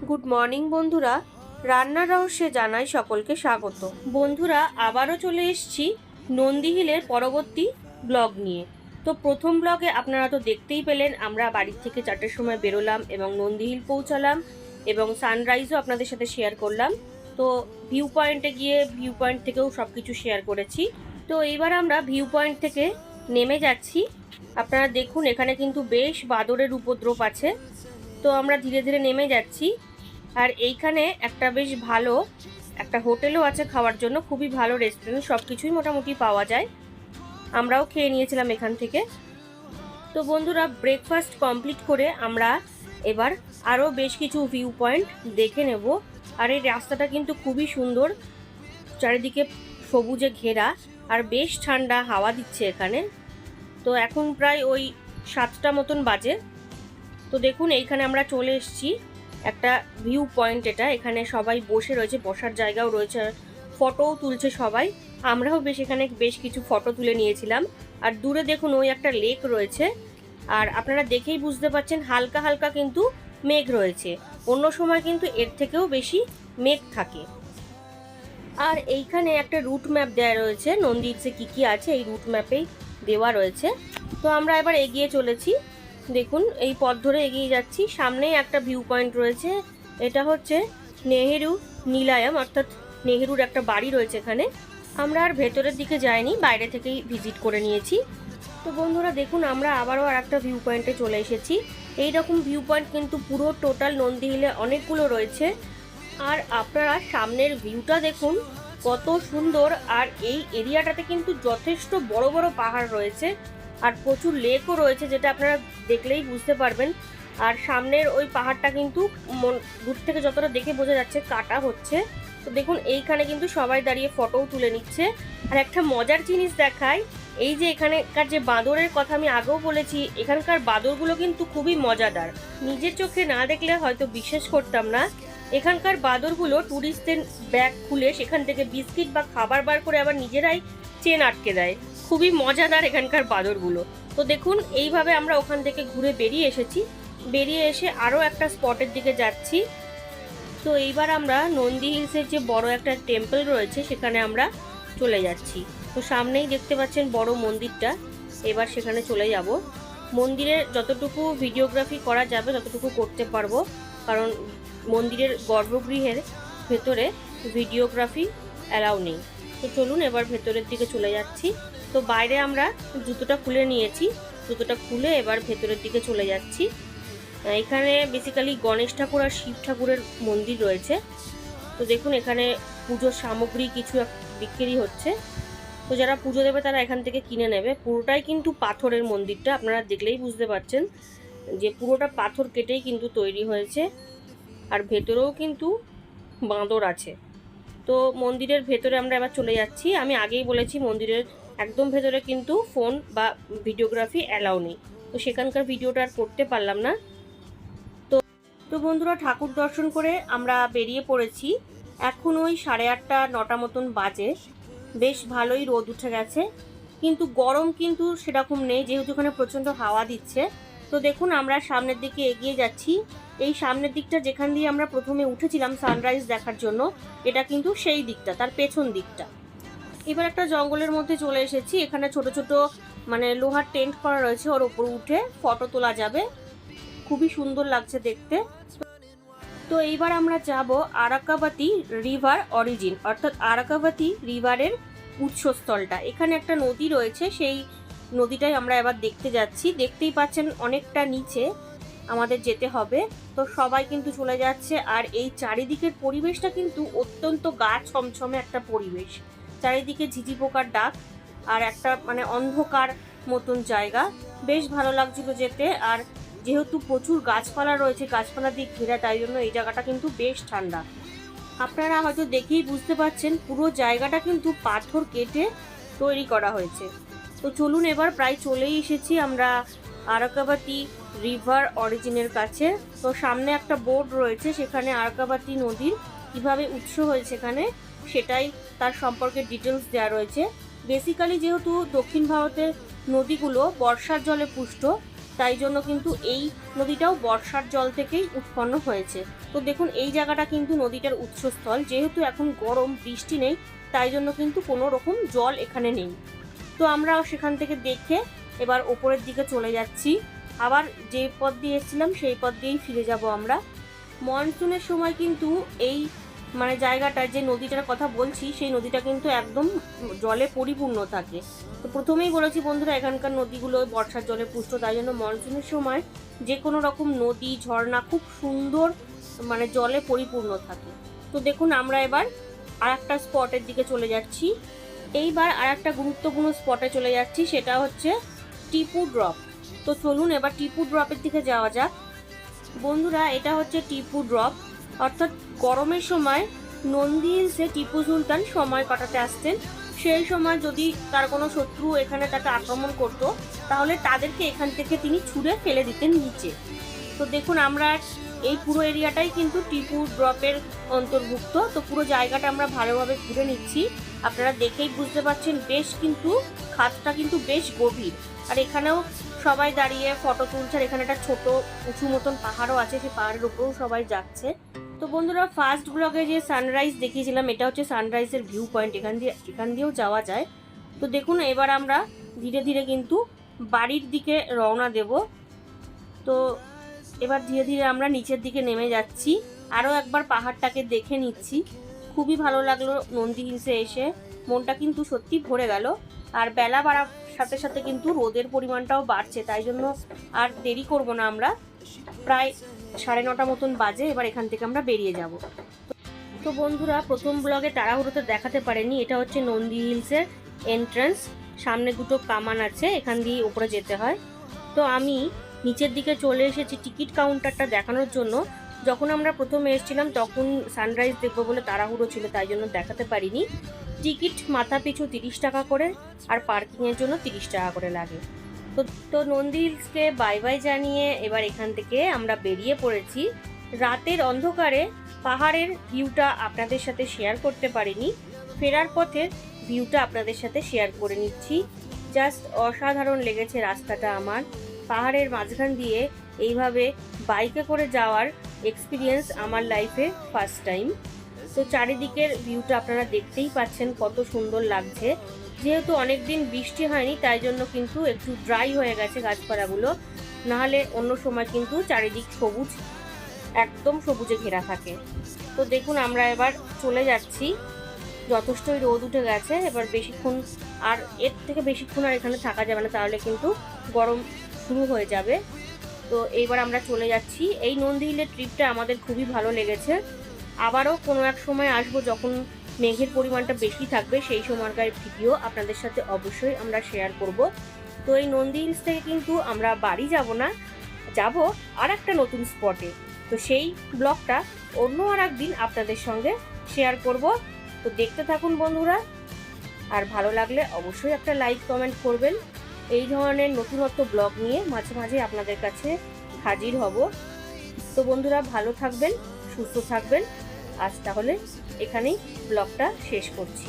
Good morning, বন্ধুরা। রান্নার রহস্যে জানাই সকলকে স্বাগত। বন্ধুরা, আবারও চলে এসছি নন্দী হিলের পরবর্তী ব্লগ নিয়ে। তো প্রথম ব্লগে আপনারা তো দেখতেই পেলেন, আমরা বাড়ির থেকে চারটের সময় বেরোলাম এবং নন্দী হিল পৌঁছালাম এবং সানরাইজও আপনাদের সাথে শেয়ার করলাম। তো ভিউ পয়েন্টে গিয়ে ভিউ পয়েন্ট থেকেও সব কিছু শেয়ার করেছি। তো এইবার আমরা ভিউ পয়েন্ট থেকে নেমে যাচ্ছি। আপনারা দেখুন, এখানে কিন্তু বেশ বাদরের উপদ্রব আছে। তো আমরা ধীরে ধীরে নেমে যাচ্ছি। আর এইখানে একটা বেশ ভালো একটা হোটেলও আছে খাওয়ার জন্য, খুবই ভালো রেস্টুরেন্ট সব কিছুই মোটামুটি পাওয়া যায়। আমরাও খেয়ে নিয়েছিলাম এখান থেকে। তো বন্ধুরা ব্রেকফাস্ট কমপ্লিট করে আমরা এবার আরও বেশ কিছু ভিউ পয়েন্ট দেখে নেব। আর এই রাস্তাটা কিন্তু খুবই সুন্দর, চারিদিকে সবুজে ঘেরা আর বেশ ঠান্ডা হাওয়া দিচ্ছে এখানে। তো এখন প্রায় ওই সাতটা মতন বাজে। তো দেখুন, এইখানে আমরা চলে এসেছি। একটা ভিউ পয়েন্ট এটা। এখানে সবাই বসে রয়েছে, বসার জায়গাও রয়েছে ফটোও তুলছে সবাই। আমরাও বেশ এখানে বেশ কিছু ফটো তুলে নিয়েছিলাম। আর দূরে দেখুন, ওই একটা লেক রয়েছে। আর আপনারা দেখেই বুঝতে পারছেন, হালকা হালকা কিন্তু মেঘ রয়েছে। অন্য সময় কিন্তু এর থেকেও বেশি মেঘ থাকে। আর এইখানে একটা রুট ম্যাপ দেওয়া রয়েছে। নন্দীতে কী কী আছে, এই রুট ম্যাপেই দেওয়া রয়েছে। তো আমরা এবার এগিয়ে চলেছি। দেখুন, এই পথ ধরে এগিয়ে যাচ্ছি। সামনেই একটা ভিউ পয়েন্ট রয়েছে। এটা হচ্ছে নেহেরু নীলায়াম, অর্থাৎ নেহেরুর একটা বাড়ি রয়েছে এখানে। আমরা আর ভেতরের দিকে যাইনি, বাইরে থেকেই ভিজিট করে নিয়েছি। তো বন্ধুরা, দেখুন, আমরা আবারও আর একটা ভিউ পয়েন্টে চলে এসেছি। এই রকম ভিউ পয়েন্ট কিন্তু পুরো টোটাল নন্দী হিলে অনেকগুলো রয়েছে। আর আপনারা সামনের ভিউটা দেখুন, কত সুন্দর। আর এই এরিয়াটাতে কিন্তু যথেষ্ট বড় বড় পাহাড় রয়েছে। আর প্রচুর লেকও রয়েছে যেটা আপনারা দেখলেই বুঝতে পারবেন। আর সামনের ওই পাহাড়টা কিন্তু দূর থেকে যতটা দেখে বোঝা যাচ্ছে কাটা হচ্ছে। তো দেখুন, এইখানে কিন্তু সবাই দাঁড়িয়ে ফটোও তুলে নিচ্ছে। আর একটা মজার জিনিস দেখায় এই যে এখানেকার যে বাঁদরের কথা আমি আগেও বলেছি, এখানকার বাঁদরগুলো কিন্তু খুবই মজাদার। নিজের চোখে না দেখলে হয়তো বিশ্বাস করতাম না। এখানকার বাঁদরগুলো ট্যুরিস্টদের ব্যাগ খুলে সেখান থেকে বিস্কিট বা খাবার বার করে আবার নিজেরাই চেন আটকে দেয়। খুবই মজাদার এখানকার বাঁদরগুলো। তো দেখুন, এইভাবে আমরা ওখান থেকে ঘুরে বেরিয়ে এসেছি। বেরিয়ে এসে আরও একটা স্পটের দিকে যাচ্ছি। তো এইবার আমরা নন্দী হিলসের যে বড় একটা টেম্পল রয়েছে, সেখানে আমরা চলে যাচ্ছি। তো সামনেই দেখতে পাচ্ছেন বড় মন্দিরটা। এবার সেখানে চলে যাব। মন্দিরের যতটুকু ভিডিওগ্রাফি করা যাবে, ততটুকু করতে পারব। কারণ মন্দিরের গর্ভগৃহের ভেতরে ভিডিওগ্রাফি অ্যালাউ নেই। তো চলুন এবার ভেতরের দিকে চলে যাচ্ছি। তো বাইরে আমরা জুতোটা খুলে নিয়েছি। জুতোটা খুলে এবার ভেতরের দিকে চলে যাচ্ছি। এখানে বেসিক্যালি গণেশ ঠাকুর আর শিব ঠাকুরের মন্দির রয়েছে। তো দেখুন, এখানে পুজোর সামগ্রী কিছু বিক্রি হচ্ছে। তো যারা পুজো দেবে তারা এখান থেকে কিনে নেবে। পুরোটাই কিন্তু পাথরের মন্দিরটা, আপনারা দেখলেই বুঝতে পারছেন যে পুরোটা পাথর কেটেই কিন্তু তৈরি হয়েছে। আর ভেতরেও কিন্তু বাঁদর আছে। তো মন্দিরের ভেতরে আমরা এবার চলে যাচ্ছি। আমি আগেই বলেছি মন্দিরের একদম ভেতরে কিন্তু ফোন বা ভিডিওগ্রাফি অ্যালাউ নেই। তো সেখানকার ভিডিওটা আর করতে পারলাম না। তো তো বন্ধুরা ঠাকুর দর্শন করে আমরা বেরিয়ে পড়েছি। এখন ওই সাড়ে আটটা, নটা মতন বাজে। বেশ ভালোই রোদ উঠে গেছে। কিন্তু গরম কিন্তু সেরকম নেই, যেহেতু ওখানে প্রচণ্ড হাওয়া দিচ্ছে। তো দেখুন, আমরা সামনের দিকে এগিয়ে যাচ্ছি। এই সামনের দিকটা যেখান দিয়ে আমরা প্রথমে উঠেছিলাম সানরাইজ দেখার জন্য, এটা কিন্তু সেই দিকটা, তার পেছন দিকটা। এবার একটা জঙ্গলের মধ্যে চলে এসেছি। এখানে ছোট ছোট মানে লোহার টেন্ট করা রয়েছে ওর উপর উঠে। ফটো তোলা যাবে। খুবই সুন্দর লাগছে দেখতে। তো এইবার আমরা যাব আরাকাবাতি রিভার অরিজিন, অর্থাৎ আরাকাবাতি রিভারের উৎসস্থলটা। এখানে একটা নদী রয়েছে, সেই নদীটাই আমরা এবার দেখতে যাচ্ছি। দেখতেই পাচ্ছেন অনেকটা নিচে আমাদের যেতে হবে। তো সবাই কিন্তু চলে যাচ্ছে। আর এই চারিদিকের পরিবেশটা কিন্তু অত্যন্ত গা ছমছমে একটা পরিবেশ। চারিদিকে ঝিঝি পোকার ডাক আর একটা মানে অন্ধকার মতন জায়গা। বেশ ভালো লাগছিল যেতে আর যেহেতু প্রচুর গাছপালা রয়েছে গাছপালা দিয়ে ঘেরা, তাই জন্য এই জায়গাটা কিন্তু বেশ ঠান্ডা। আপনারা হয়তো দেখেই বুঝতে পারছেন, পুরো জায়গাটা কিন্তু পাথর কেটে তৈরি করা হয়েছে। তো চলুন এবার প্রায় চলেই এসেছি আমরা আরাকাবাতি রিভার অরিজিনের কাছে। তো সামনে একটা বোর্ড রয়েছে, সেখানে আরাকাবাতি নদীর কীভাবে উৎস হয়েছে এখানে, সেটাই তার সম্পর্কে ডিটেলস দেওয়া রয়েছে। বেসিক্যালি যেহেতু দক্ষিণ ভারতের নদীগুলো বর্ষার জলে পুষ্ট, তাই জন্য কিন্তু এই নদীটাও বর্ষার জল থেকেই উৎপন্ন হয়েছে। তো দেখুন, এই জায়গাটা কিন্তু নদীটার উৎসস্থল। যেহেতু এখন গরম, বৃষ্টি নেই, তাই জন্য কিন্তু কোনো রকম জল এখানে নেই। তো আমরা সেখান থেকে দেখে এবার ওপরের দিকে চলে যাচ্ছি। আবার যে পথ দিয়ে এসেছিলাম, সেই পথ দিয়েই ফিরে যাব আমরা। মনসুনের সময় কিন্তু এই মানে জায়গাটায় যে নদীটার কথা বলছি, সেই নদীটা কিন্তু একদম জলে পরিপূর্ণ থাকে। তো প্রথমেই বলেছি বন্ধুরা, এখানকার নদীগুলো বর্ষার জলে পুষ্ট, তাই জন্য মনসুনের সময় যে কোনো রকম নদী, ঝর্ণা খুব সুন্দর মানে জলে পরিপূর্ণ থাকে। তো দেখুন, আমরা এবার আর একটা স্পটের দিকে চলে যাচ্ছি। এইবার আর একটা গুরুত্বপূর্ণ স্পটে চলে যাচ্ছি, সেটা হচ্ছে টিপু ড্রপ। তো চলুন এবার টিপু ড্রপের দিকে যাওয়া যাক। বন্ধুরা, এটা হচ্ছে টিপু ড্রপ, অর্থাৎ গরমের সময় নন্দী হিলসে টিপু সুলতান সময় কাটাতে আসতেন, সেই সময় যদি তার কোনো শত্রু এখানে তাকে আক্রমণ করত, তাহলে তাদেরকে এখান থেকে তিনি ছুঁড়ে ফেলে দিতেন নিচে। তো দেখুন, আমরা এই পুরো এরিয়াটাই কিন্তু টিপু ড্রপের অন্তর্ভুক্ত। তো পুরো জায়গাটা আমরা ভালোভাবে ঘুরে নিচ্ছি। আপনারা দেখেই বুঝতে পারছেন, বেশ কিন্তু খাতটা কিন্তু বেশ গভীর। আর এখানেও সবাই দাঁড়িয়ে ফটো তুলছে আর এখানে একটা ছোট, উঁচু মতন পাহাড়ও আছে সেই পাহাড়ের উপরেও সবাই যাচ্ছে। তো বন্ধুরা ফার্স্ট ব্লগে যে সানরাইজ দেখিয়েছিলাম, এটা হচ্ছে সানরাইজের ভিউ পয়েন্ট এখান দিয়ে এখান দিয়েও যাওয়া যায়। তো দেখুন, এবার আমরা ধীরে ধীরে কিন্তু বাড়ির দিকে রওনা দেব। তো এবার ধীরে ধীরে আমরা নিচের দিকে নেমে যাচ্ছি। আরও একবার পাহাড়টাকে দেখে নিচ্ছি। খুবই ভালো লাগল নন্দী হিলসে এসে। মনটা কিন্তু সত্যি ভরে গেল। আর বেলা বাড়ার সাথে সাথে কিন্তু রোদের পরিমাণটাও বাড়ছে। তাই জন্য আর দেরি করব না আমরা। প্রায় সাড়ে নটা মতন বাজে, এবার এখান থেকে আমরা বেরিয়ে যাব। তো বন্ধুরা, প্রথম ব্লগে তাড়াহুড়োতে দেখাতে পারেনি এটা হচ্ছে নন্দী হিলসের এন্ট্রান্স সামনে দুটো কামান আছে, এখান দিয়ে উপরে যেতে হয়। তো আমি নিচের দিকে চলে এসেছি টিকিট কাউন্টারটা দেখানোর জন্য। যখন আমরা প্রথমে এসেছিলাম, তখন সানরাইজ দেখব বলে তাড়াহুড়ো ছিল, তাই জন্য দেখাতে পারিনি। টিকিট মাথা পিছু তিরিশ টাকা করে, আর পার্কিংয়ের জন্য তিরিশ টাকা করে লাগে। তো তো নন্দী হিলসকে বাই বাই জানিয়ে এবার এখান থেকে আমরা বেরিয়ে পড়েছি। রাতের অন্ধকারে পাহাড়ের ভিউটা আপনাদের সাথে শেয়ার করতে পারিনি। ফেরার পথে ভিউটা আপনাদের সাথে শেয়ার করে নিচ্ছি। জাস্ট অসাধারণ লেগেছে রাস্তাটা আমার। পাহাড়ের মাঝখান দিয়ে এইভাবে বাইকে করে যাওয়ার এক্সপিরিয়েন্স আমার লাইফে ফার্স্ট টাইম তো চারিদিকের ভিউটা আপনারা দেখতেই পাচ্ছেন কত সুন্দর লাগছে। যেহেতু অনেক দিন বৃষ্টি হয়নি, তাই জন্য কিন্তু একটু ড্রাই হয়ে গেছে গাছপালাগুলো। নাহলে অন্য সময় কিন্তু চারিদিক সবুজ, একদম সবুজে ঘেরা থাকে। তো দেখুন, আমরা এবার চলে যাচ্ছি। যথেষ্টই রোদ উঠে গেছে, এবার বেশিক্ষণ আর এর থেকে বেশিক্ষণ আর এখানে থাকা যাবে না, তাহলে কিন্তু গরম শুরু হয়ে যাবে। তো এইবার আমরা চলে যাচ্ছি। এই নন্দী হিলের ট্রিপটা আমাদের খুবই ভালো লেগেছে। আবারও কোনো এক সময় আসব যখন মেঘের পরিমাণটা বেশি থাকবে, সেই সময়কার ভিডিও আপনাদের সাথে অবশ্যই আমরা শেয়ার করব। তো এই নন্দী হিলস থেকে কিন্তু আমরা বাড়ি যাব না, যাব আর একটা নতুন স্পটে তো সেই ব্লগটা অন্য আর একদিন আপনাদের সঙ্গে শেয়ার করব। তো দেখতে থাকুন বন্ধুরা, আর ভালো লাগলে অবশ্যই একটা লাইক কমেন্ট করবেন। এই ধরনের নতুনত্ব ব্লগ নিয়ে মাঝে মাঝে আপনাদের কাছে হাজির হব। তো বন্ধুরা, ভালো থাকবেন, সুস্থ থাকবেন। আজ তাহলে এখানেই ব্লগটা শেষ করছি।